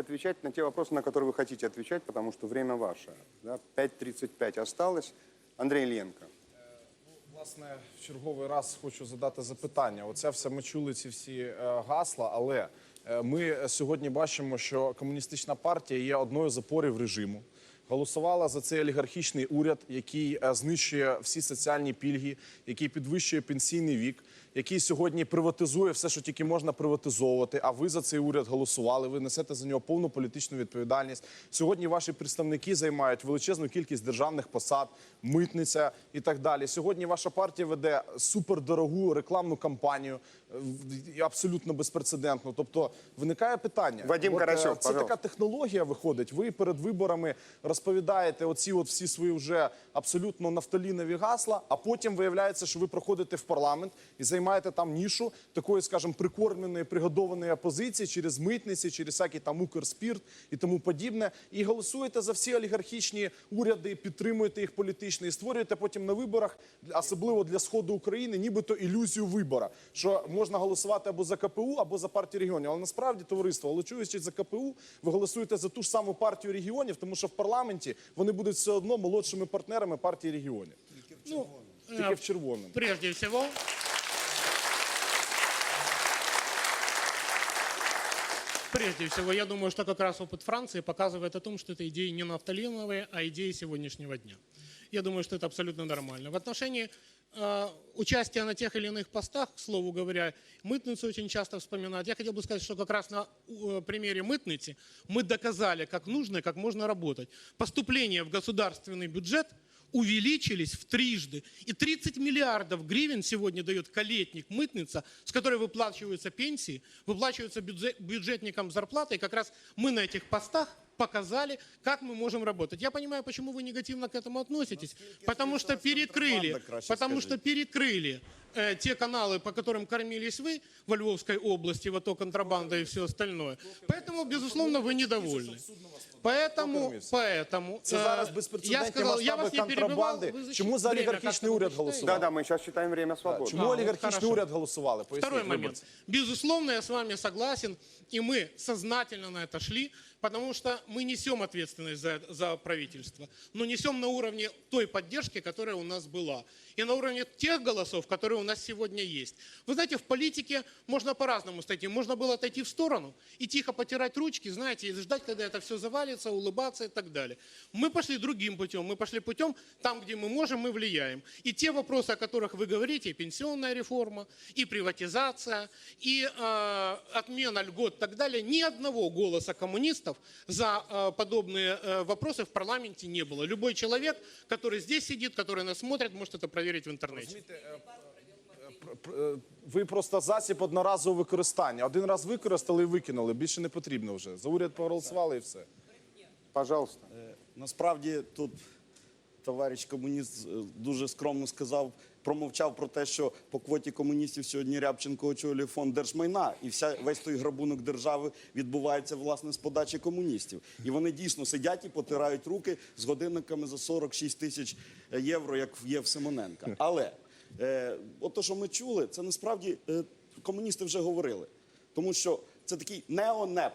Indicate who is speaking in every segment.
Speaker 1: отвечать на те вопросы, на которые вы хотите отвечать, потому что время ваше. Да? 5.35 осталось. Андрей Ильенко.
Speaker 2: Власне, в черговий раз хочу задати запитання. Оце все ми чули ці всі е, гасла, але е, ми сьогодні бачимо, що комуністична партія є одною з опорів режиму. Голосувала за цей олігархічний уряд, який е, знищує всі соціальні пільги, який підвищує пенсійний вік, який сьогодні приватизує все, що тільки можна приватизовувати. А ви за цей уряд голосували. Ви несете за нього повну політичну відповідальність. Сьогодні ваші представники займають величезну кількість державних посад, митниця і так далі. Сьогодні ваша партія веде супердорогу рекламну кампанію, е, абсолютно безпрецедентну. Тобто виникає питання.
Speaker 1: Вадим
Speaker 2: От, е, це
Speaker 1: пожалуйста.
Speaker 2: така технологія виходить. Ви перед виборами розповідаєте оці от всі свої вже абсолютно нафталінові гасла, а потім виявляється, що ви проходите в парламент і займаєте там нішу такої, скажімо, прикормленої, пригодованої опозиції через митниці, через всякий там Укрспірт і тому подібне. І голосуєте за всі олігархічні уряди, підтримуєте їх політично і створюєте потім на виборах, особливо для сходу України, нібито ілюзію вибора, що можна голосувати або за КПУ, або за партію регіонів. Але насправді товариство, голосуючи за КПУ, ви голосуєте за ту ж саму партію регіонів, тому що в парламенті вони будуть все одно молодшими партнерами партії регіонів.
Speaker 3: тільки в Ну,
Speaker 2: Тільки
Speaker 3: э,
Speaker 2: в червоному.
Speaker 3: прежде всего, прежде всего, я думаю, что как раз опыт Франции показывает о том, что это идеи не нафталиновые, а идеи сегодняшнего дня. Я думаю, что это абсолютно нормально. В отношении э, участия на тех или иных постах, к слову говоря, мытницу очень часто вспоминают. Я хотел бы сказать, что как раз на э, примере мытницы мы доказали, как нужно и как можно работать. Поступление в государственный бюджет – увеличились в трижды. И 30 миллиардов гривен сегодня дает колетник мытница, с которой выплачиваются пенсии, выплачиваются бюджет- бюджетникам зарплаты. И как раз мы на этих постах показали, как мы можем работать. Я понимаю, почему вы негативно к этому относитесь. Потому что перекрыли, потому что перекрыли э, те каналы, по которым кормились вы во Львовской области, вот то контрабанда и все остальное. Поэтому, безусловно, вы недовольны. Поэтому,
Speaker 2: кормився?
Speaker 3: поэтому...
Speaker 2: Це
Speaker 3: э,
Speaker 2: зараз
Speaker 3: я
Speaker 2: безпрецедентні
Speaker 3: сказал, я
Speaker 2: масштаби
Speaker 3: вас не перебивал.
Speaker 2: контрабанди.
Speaker 3: вы защищ-
Speaker 2: Чому за
Speaker 3: время
Speaker 2: олігархічний
Speaker 3: как-то
Speaker 2: уряд
Speaker 3: вы
Speaker 2: голосував?
Speaker 3: считаете?
Speaker 1: Да, да, мы сейчас считаем время свободным.
Speaker 2: Чому
Speaker 3: А, ну,
Speaker 2: олігархічний
Speaker 3: хорошо.
Speaker 2: уряд голосували? Поясніть
Speaker 3: Второй момент.
Speaker 2: виборцям.
Speaker 3: Безусловно, я с вами согласен, и мы сознательно на это шли, потому что мы несем ответственность за, за правительство, но несем на уровне той поддержки, которая у нас была, и на уровне тех голосов, которые у нас сегодня есть. Вы знаете, в политике можно по-разному стойти. Можно было отойти в сторону и тихо потирать ручки, знаете, и ждать, когда это все завалится, улыбаться и так далее. Мы пошли другим путем. Мы пошли путем, там, где мы можем, мы влияем. И те вопросы, о которых вы говорите, и пенсионная реформа, и приватизация, и э, отмена льгот и так далее, ни одного голоса коммунистов за э, подобные э, вопросы в парламенте не было. Любой человек, который здесь сидит, который нас смотрит, может это проверить в интернете.
Speaker 2: Е, Ви просто засіб одноразового використання. Один раз використали і викинули. Більше не потрібно вже. За уряд проголосували і все.
Speaker 1: Пожалуйста.
Speaker 4: Насправді тут товариш комуніст е, дуже скромно сказав, промовчав про те, що по квоті комуністів сьогодні Рябченко очолює фонд держмайна, і вся весь той грабунок держави відбувається власне з подачі комуністів. І вони дійсно сидять і потирають руки з годинниками за 46 тисяч євро, як є в Симоненка. Але е, от то, що ми чули, це насправді е, комуністи вже говорили, тому що це такий неонеп.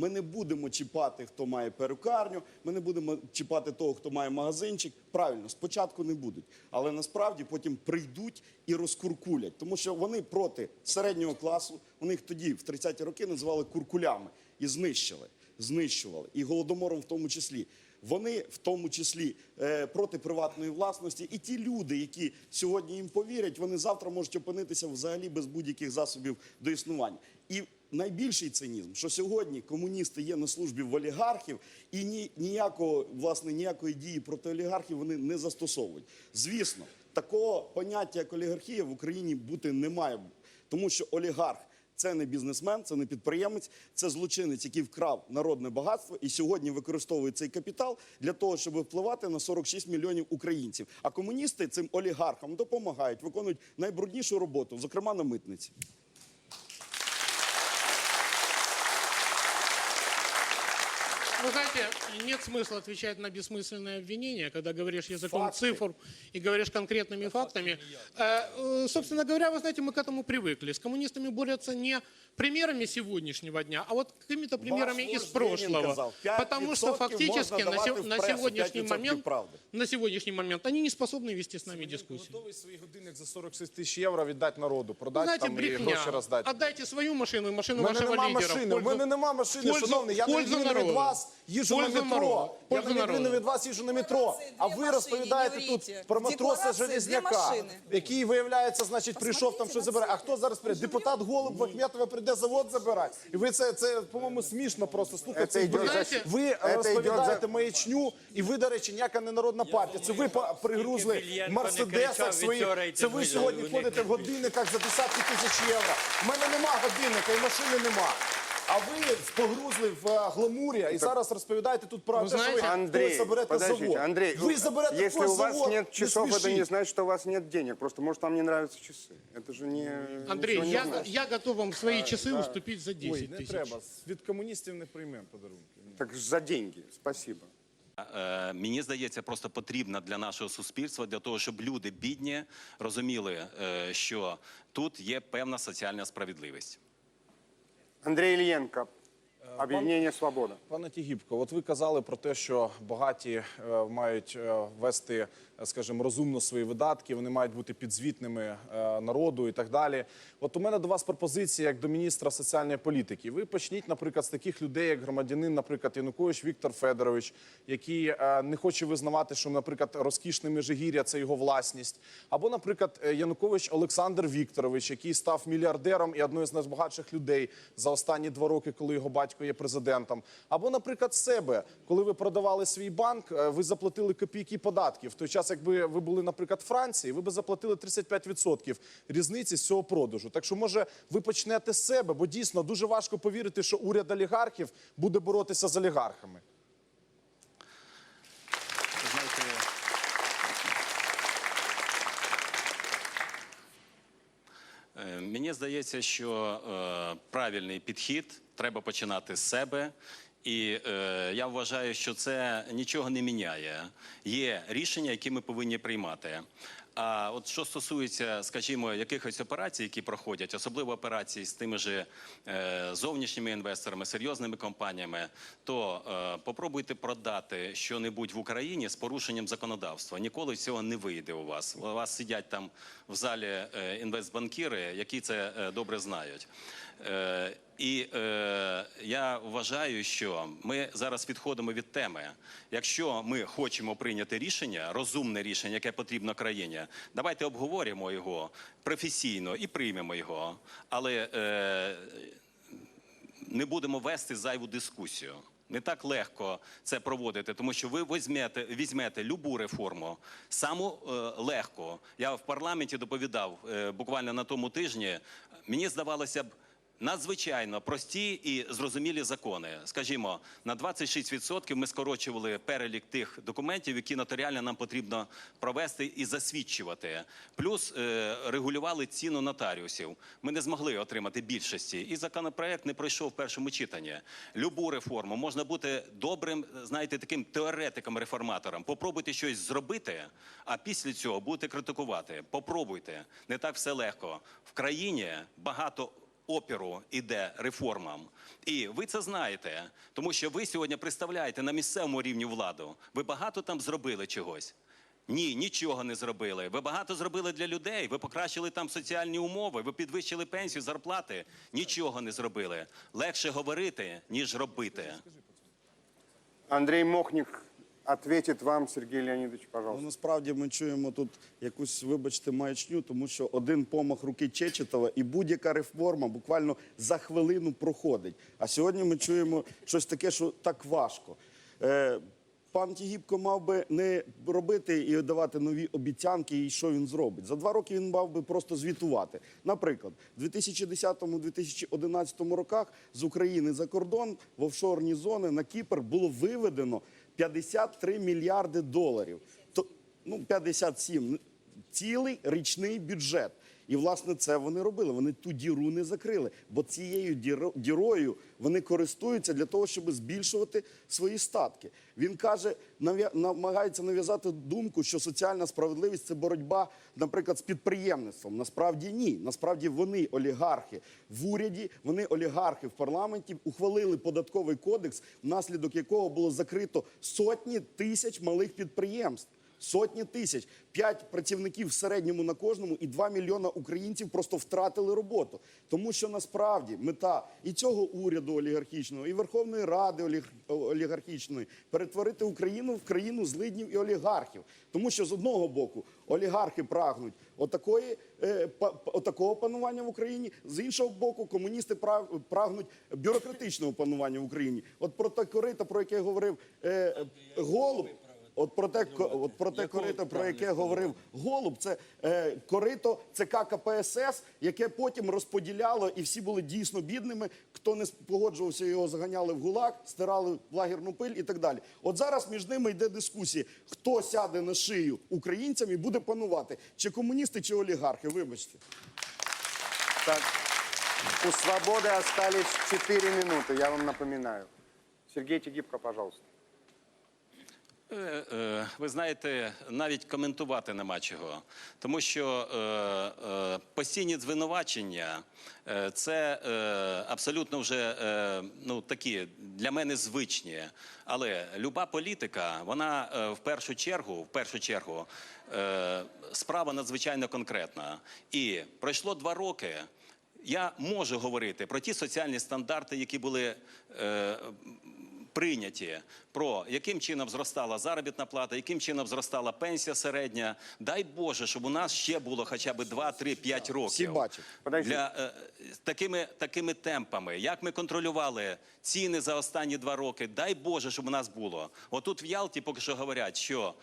Speaker 4: Ми не будемо чіпати, хто має перукарню, ми не будемо чіпати того, хто має магазинчик. Правильно, спочатку не будуть, але насправді потім прийдуть і розкуркулять, тому що вони проти середнього класу. Вони їх тоді, в 30-ті роки, називали куркулями і знищили, знищували і голодомором в тому числі. Вони в тому числі е, проти приватної власності, і ті люди, які сьогодні їм повірять, вони завтра можуть опинитися взагалі без будь-яких засобів до існування. І найбільший цинізм, що сьогодні комуністи є на службі в олігархів, і ні, ніякого власне ніякої дії проти олігархів вони не застосовують. Звісно, такого поняття як олігархія в Україні бути не має, тому що олігарх. Це не бізнесмен, це не підприємець, це злочинець, який вкрав народне багатство і сьогодні використовує цей капітал для того, щоб впливати на 46 мільйонів українців. А комуністи цим олігархам допомагають, виконують найбруднішу роботу, зокрема на митниці.
Speaker 3: Вы знаете, нет смысла отвечать на бессмысленные обвинения, когда говоришь языком
Speaker 2: Факты.
Speaker 3: цифр и говоришь конкретными фактами. Э, э, Собственно говоря, вы знаете, мы к этому привыкли. С коммунистами борются не примерами сегодняшнего дня, а вот какими-то примерами
Speaker 4: вождь
Speaker 3: из прошлого.
Speaker 4: казал, 5%
Speaker 3: Потому что фактически на, се- на сегодняшний момент,
Speaker 4: правды.
Speaker 3: на сегодняшний момент они не способны вести с нами дискуссию.
Speaker 2: Готовий свій годинник за 46 тисяч євро віддати народу, продати
Speaker 3: Знаете,
Speaker 2: там
Speaker 3: брехня.
Speaker 2: гроші роздати.
Speaker 3: Отдайте свою машину и машину
Speaker 2: У мене
Speaker 3: вашего
Speaker 2: нема
Speaker 3: лидера.
Speaker 2: машини, у
Speaker 3: пользу-
Speaker 2: мене нема машини,
Speaker 3: в пользу-
Speaker 2: шановний. Я
Speaker 3: пользу
Speaker 2: відміну від
Speaker 3: народу.
Speaker 2: вас їжджу
Speaker 3: В
Speaker 2: на метро.
Speaker 3: народу.
Speaker 2: Я
Speaker 3: пользу
Speaker 2: на відміну від вас їжджу на метро. А ви розповідаєте тут про матроса Железняка, який, виявляється, значить, прийшов там щось забирає. А хто зараз прийде? Депутат Голуб Вахметова прийде завод забирати. І ви це, це по-моєму, смішно просто слухати.
Speaker 1: Це йде
Speaker 2: брехень. Ви е,
Speaker 1: йде
Speaker 2: розповідаєте
Speaker 1: за-
Speaker 2: маячню, і ви, до речі, ніяка не народна партія. Це ви пригрузли в мерседесах своїх. Це ви сьогодні ходите в годинниках за десятки тисяч євро. У мене нема годинника і машини нема. А ви погрузли в е, гламурі і зараз розповідаєте тут про
Speaker 3: Ви
Speaker 2: те, що ви
Speaker 3: знаєте,
Speaker 1: Андрей,
Speaker 2: хтось заберете
Speaker 1: подождите,
Speaker 2: завод.
Speaker 1: Андрей,
Speaker 2: ви заберете
Speaker 1: если
Speaker 2: такий
Speaker 1: у вас
Speaker 2: завод,
Speaker 1: нет часов,
Speaker 2: не
Speaker 1: это не
Speaker 2: смішіть.
Speaker 1: значит, что у вас нет денег. Просто, может, вам не нравятся часы. Это же не...
Speaker 3: Андрей,
Speaker 1: ничего не
Speaker 3: я,
Speaker 1: значит.
Speaker 3: я готов вам свои часы уступить за 10
Speaker 2: Ой, не
Speaker 3: тысяч.
Speaker 2: треба. Від комуністів не приймемо подарунки.
Speaker 1: Так за деньги. Спасибо.
Speaker 5: Е, Мені здається, просто потрібна для нашого суспільства, для того, щоб люди бідні розуміли, е, що тут є певна соціальна справедливість.
Speaker 1: Андрей Ильенко, Объединение «Свобода».
Speaker 2: Пане Тігіпко, от ви казали про те, що багаті е, мають е, вести, е, скажімо, розумно свої видатки, вони мають бути підзвітними е, народу і так далі. От у мене до вас пропозиція як до міністра соціальної політики. Ви почніть, наприклад, з таких людей, як громадянин, наприклад, Янукович Віктор Федорович, який е, не хоче визнавати, що, наприклад, розкішне Межигір'я це його власність, або, наприклад, е, Янукович Олександр Вікторович, який став мільярдером і одною з найбагатших людей за останні два роки, коли його батько є президентом. Або, наприклад, себе, коли ви продавали свій банк, е, ви заплатили копійки податків. В той час, якби ви були, наприклад, Франції, ви би заплатили 35% різниці з цього продажу. Так що, може, ви почнете з себе, бо дійсно дуже важко повірити, що уряд олігархів буде боротися з олігархами.
Speaker 5: Е, мені здається, що е, правильний підхід треба починати з себе. І е, я вважаю, що це нічого не міняє. Є рішення, які ми повинні приймати. А от що стосується, скажімо, якихось операцій, які проходять, особливо операцій з тими ж е, зовнішніми інвесторами, серйозними компаніями, то е, попробуйте продати що-небудь в Україні з порушенням законодавства. Ніколи цього не вийде у вас. У вас сидять там в залі е, інвестбанкіри, які це е, добре знають. Е, і е, я вважаю, що ми зараз відходимо від теми. Якщо ми хочемо прийняти рішення, розумне рішення, яке потрібно країні, давайте обговоримо його професійно і приймемо його. Але е, не будемо вести зайву дискусію. Не так легко це проводити, тому що ви візьмете, візьмете любу реформу саму е, легко. Я в парламенті доповідав е, буквально на тому тижні. Мені здавалося б. Надзвичайно прості і зрозумілі закони. Скажімо, на 26% ми скорочували перелік тих документів, які нотаріально нам потрібно провести і засвідчувати. Плюс е, регулювали ціну нотаріусів. Ми не змогли отримати більшості, і законопроект не пройшов в першому читанні. Любу реформу можна бути добрим, знаєте, таким теоретиком-реформатором. Попробуйте щось зробити, а після цього будете критикувати. Попробуйте. Не так все легко. В країні багато опіру іде реформам. І ви це знаєте, тому що ви сьогодні представляєте на місцевому рівні владу. Ви багато там зробили чогось. Ні, нічого не зробили. Ви багато зробили для людей. Ви покращили там соціальні умови, ви підвищили пенсію, зарплати. Нічого не зробили. Легше говорити, ніж робити.
Speaker 1: Андрей Мохник ответит вам, Сергей Леонидович,
Speaker 4: Ну,
Speaker 1: пожалуйста.
Speaker 4: насправді ми чуємо тут якусь, вибачте, маячню, тому що один помах руки Чечетова і будь-яка реформа буквально за хвилину проходить. А сьогодні ми чуємо щось таке, що так важко. Е, Пан Тігіпко мав би не робити і давати нові обіцянки, і що він зробить. За два роки він мав би просто звітувати. Наприклад, в 2010-2011 роках з України за кордон в офшорні зони на Кіпр було виведено 53 мільярди доларів. То, ну, 57. Цілий річний бюджет. І власне це вони робили. Вони ту діру не закрили, бо цією діро- дірою вони користуються для того, щоб збільшувати свої статки. Він каже, намагається нав'язати думку, що соціальна справедливість це боротьба, наприклад, з підприємництвом. Насправді ні. Насправді вони олігархи в уряді, вони олігархи в парламенті ухвалили податковий кодекс, внаслідок якого було закрито сотні тисяч малих підприємств. Сотні тисяч, п'ять працівників в середньому на кожному, і 2 мільйона українців просто втратили роботу. Тому що насправді мета і цього уряду олігархічного, і Верховної Ради оліг- олігархічної перетворити Україну в країну злиднів і олігархів. Тому що з одного боку олігархи прагнуть отакої, е, отакого панування в Україні, з іншого боку, комуністи праг- прагнуть бюрократичного панування в Україні. От про те корита, про яке говорив е, Голуб. От про те, от про те корито, про яке говорив Голуб, це е, корито ЦК КПСС, яке потім розподіляло, і всі були дійсно бідними. Хто не погоджувався, його заганяли в гулаг, стирали в лагерну пиль і так далі. От зараз між ними йде дискусія, хто сяде на шию українцям і буде панувати, чи комуністи, чи олігархи. Вибачте.
Speaker 1: Так, у «Свободы» остались 4 минуты, я вам напоминаю. Сергей Тегибко, пожалуйста.
Speaker 5: Е, е, Ви знаєте, навіть коментувати нема чого, тому що е, постійні звинувачення це абсолютно вже ну такі для мене звичні. Але люба політика, вона в першу чергу, в першу чергу, справа надзвичайно конкретна. І пройшло два роки. Я можу говорити про ті соціальні стандарти, які були. Прийняті про яким чином зростала заробітна плата, яким чином зростала пенсія середня. Дай Боже, щоб у нас ще було хоча б 2, 3, 5 років. Для е, такими, такими темпами, як ми контролювали ціни за останні два роки, дай Боже, щоб у нас було. Отут в Ялті поки що говорять, що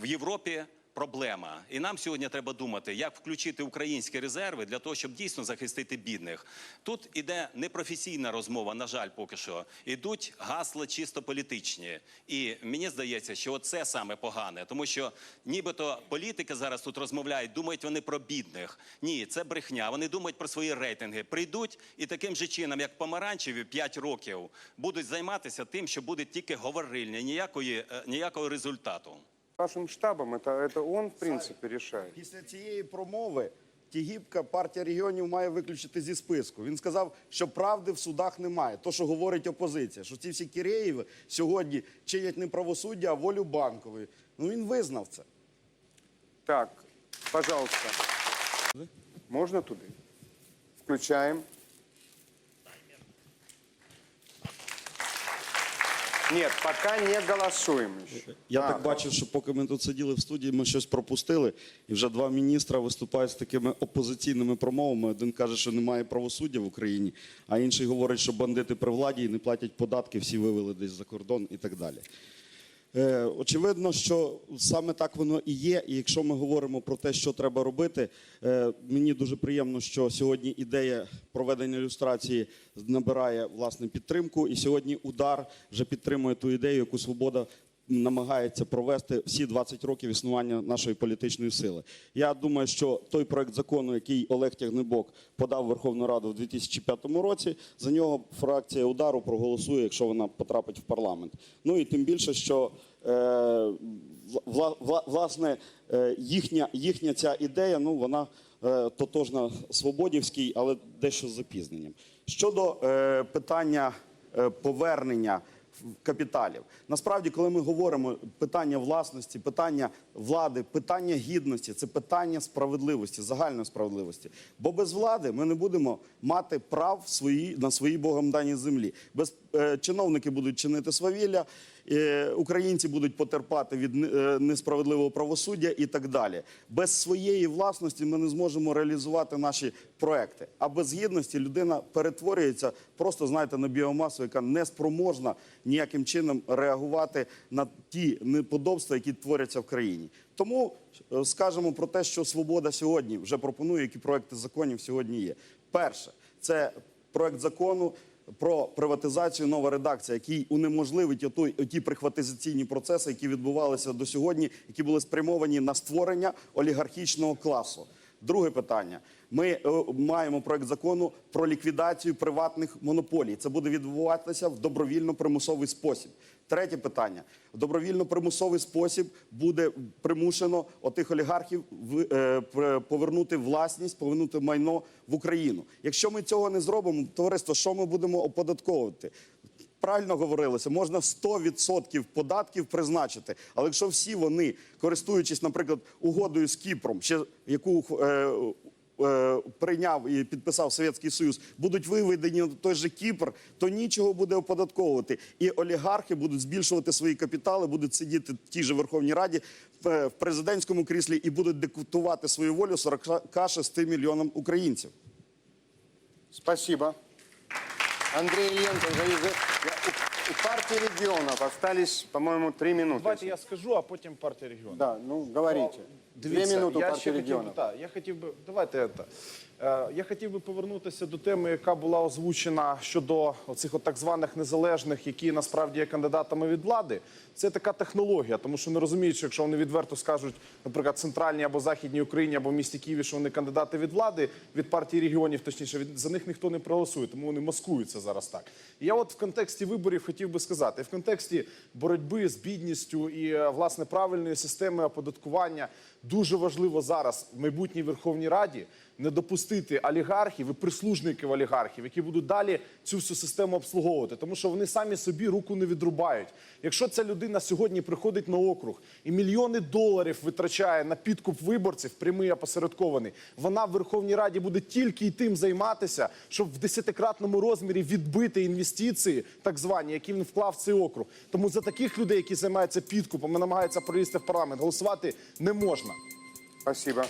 Speaker 5: в Європі. Проблема, і нам сьогодні треба думати, як включити українські резерви для того, щоб дійсно захистити бідних. Тут іде непрофесійна розмова, на жаль, поки що. Ідуть гасла чисто політичні. І мені здається, що це саме погане, тому що нібито політики зараз тут розмовляють, думають вони про бідних. Ні, це брехня. Вони думають про свої рейтинги. Прийдуть і таким же чином, як помаранчеві 5 років, будуть займатися тим, що буде тільки говорильня, ніякої, е, ніякого результату.
Speaker 1: Вашим штабом это, это он, в принципе, решает.
Speaker 4: Після цієї промови Тігіпка партія регіонів має виключити зі списку. Він сказав, що правди в судах немає. То, що говорить опозиція, що ці всі Киреєви сьогодні чинять не правосуддя, а волю банкової. Ну він визнав це.
Speaker 1: Так, пожалуйста. Можно туда? Включаем. Нет, пока не голосуємо.
Speaker 4: Я
Speaker 1: А,
Speaker 4: так бачив, що поки ми тут сиділи в студії, ми щось пропустили, і вже два міністра виступають з такими опозиційними промовами. Один каже, що немає правосуддя в Україні, а інший говорить, що бандити при владі і не платять податки, всі вивели десь за кордон і так далі. Е, очевидно, що саме так воно і є. І якщо ми говоримо про те, що треба робити, е, мені дуже приємно, що сьогодні ідея проведення ілюстрації набирає власне підтримку. І сьогодні удар вже підтримує ту ідею, яку свобода. Намагається провести всі 20 років існування нашої політичної сили. Я думаю, що той проект закону, який Олег Тягнебок подав в Верховну Раду в 2005 році, за нього фракція удару проголосує, якщо вона потрапить в парламент. Ну і тим більше, що е, вла, вла, власне е, їхня, їхня ця ідея, ну вона е, тотожна свободівській, але дещо з запізненням. Щодо е, питання е, повернення капіталів. Насправді, коли ми говоримо питання власності, питання влади, питання гідності, це питання справедливості, загальної справедливості. Бо без влади ми не будемо мати прав свої, на своїй Богом даній землі. Без е, чиновники будуть чинити свавілля, українці будуть потерпати від е, несправедливого правосуддя і так далі. Без своєї власності ми не зможемо реалізувати наші проекти. А без гідності людина перетворюється просто, знаєте, на біомасу, яка не спроможна ніяким чином реагувати на ті неподобства, які творяться в країні. Тому е, скажемо про те, що свобода сьогодні вже пропонує, які проекти законів сьогодні є. Перше, це проект закону. Про приватизацію нова редакція, який унеможливить ті прихватизаційні процеси, які відбувалися до сьогодні, які були спрямовані на створення олігархічного класу. Друге питання. Ми е, маємо проект закону про ліквідацію приватних монополій. Це буде відбуватися в добровільно-примусовий спосіб. Третє питання: в добровільно-примусовий спосіб буде примушено отих олігархів е, повернути власність, повернути майно в Україну. Якщо ми цього не зробимо, товариство, що ми будемо оподатковувати? Правильно говорилося, можна 100% податків призначити. Але якщо всі вони, користуючись, наприклад, угодою з Кіпром, ще яку е, е, прийняв і підписав Совєтський Союз, будуть виведені на той же Кіпр, то нічого буде оподатковувати. І олігархи будуть збільшувати свої капітали, будуть сидіти в тій же Верховній Раді в в президентському кріслі і будуть диктувати свою волю 46 мільйонам українців.
Speaker 1: Спасибо. Андрей Ильенко, Гаизе- у, партии регионов остались, по-моему, три минуты.
Speaker 2: Давайте я скажу, а потім партія регіону.
Speaker 1: Да, ну, говорите. Две минуты у
Speaker 2: я ще хотів би, так, я хотів би, давайте це. Е, я хотів би повернутися до теми, яка була озвучена щодо оцих от так званих незалежних, які насправді є кандидатами від влади. Це така технологія, тому що не розуміють, що якщо вони відверто скажуть, наприклад, центральній або західній Україні або в місті Києві, що вони кандидати від влади, від партії регіонів, точніше, від, за них ніхто не проголосує, тому вони маскуються зараз так. І я от в контексті виборів хотів би сказати, в контексті боротьби з бідністю і е, власне правильної системи оподаткування дуже важливо зараз в майбутній Верховній Раді не допустити олігархів і прислужників олігархів, які будуть далі цю всю систему обслуговувати, тому що вони самі собі руку не відрубають. Якщо ця людина сьогодні приходить на округ і мільйони доларів витрачає на підкуп виборців, прямий опосередкований, вона в Верховній Раді буде тільки й тим займатися, щоб в десятикратному розмірі відбити інвестиції, так звані, які він вклав в цей округ. Тому за таких людей, які займаються підкупом і намагаються пролізти в парламент, голосувати не можна.
Speaker 1: Спасибо.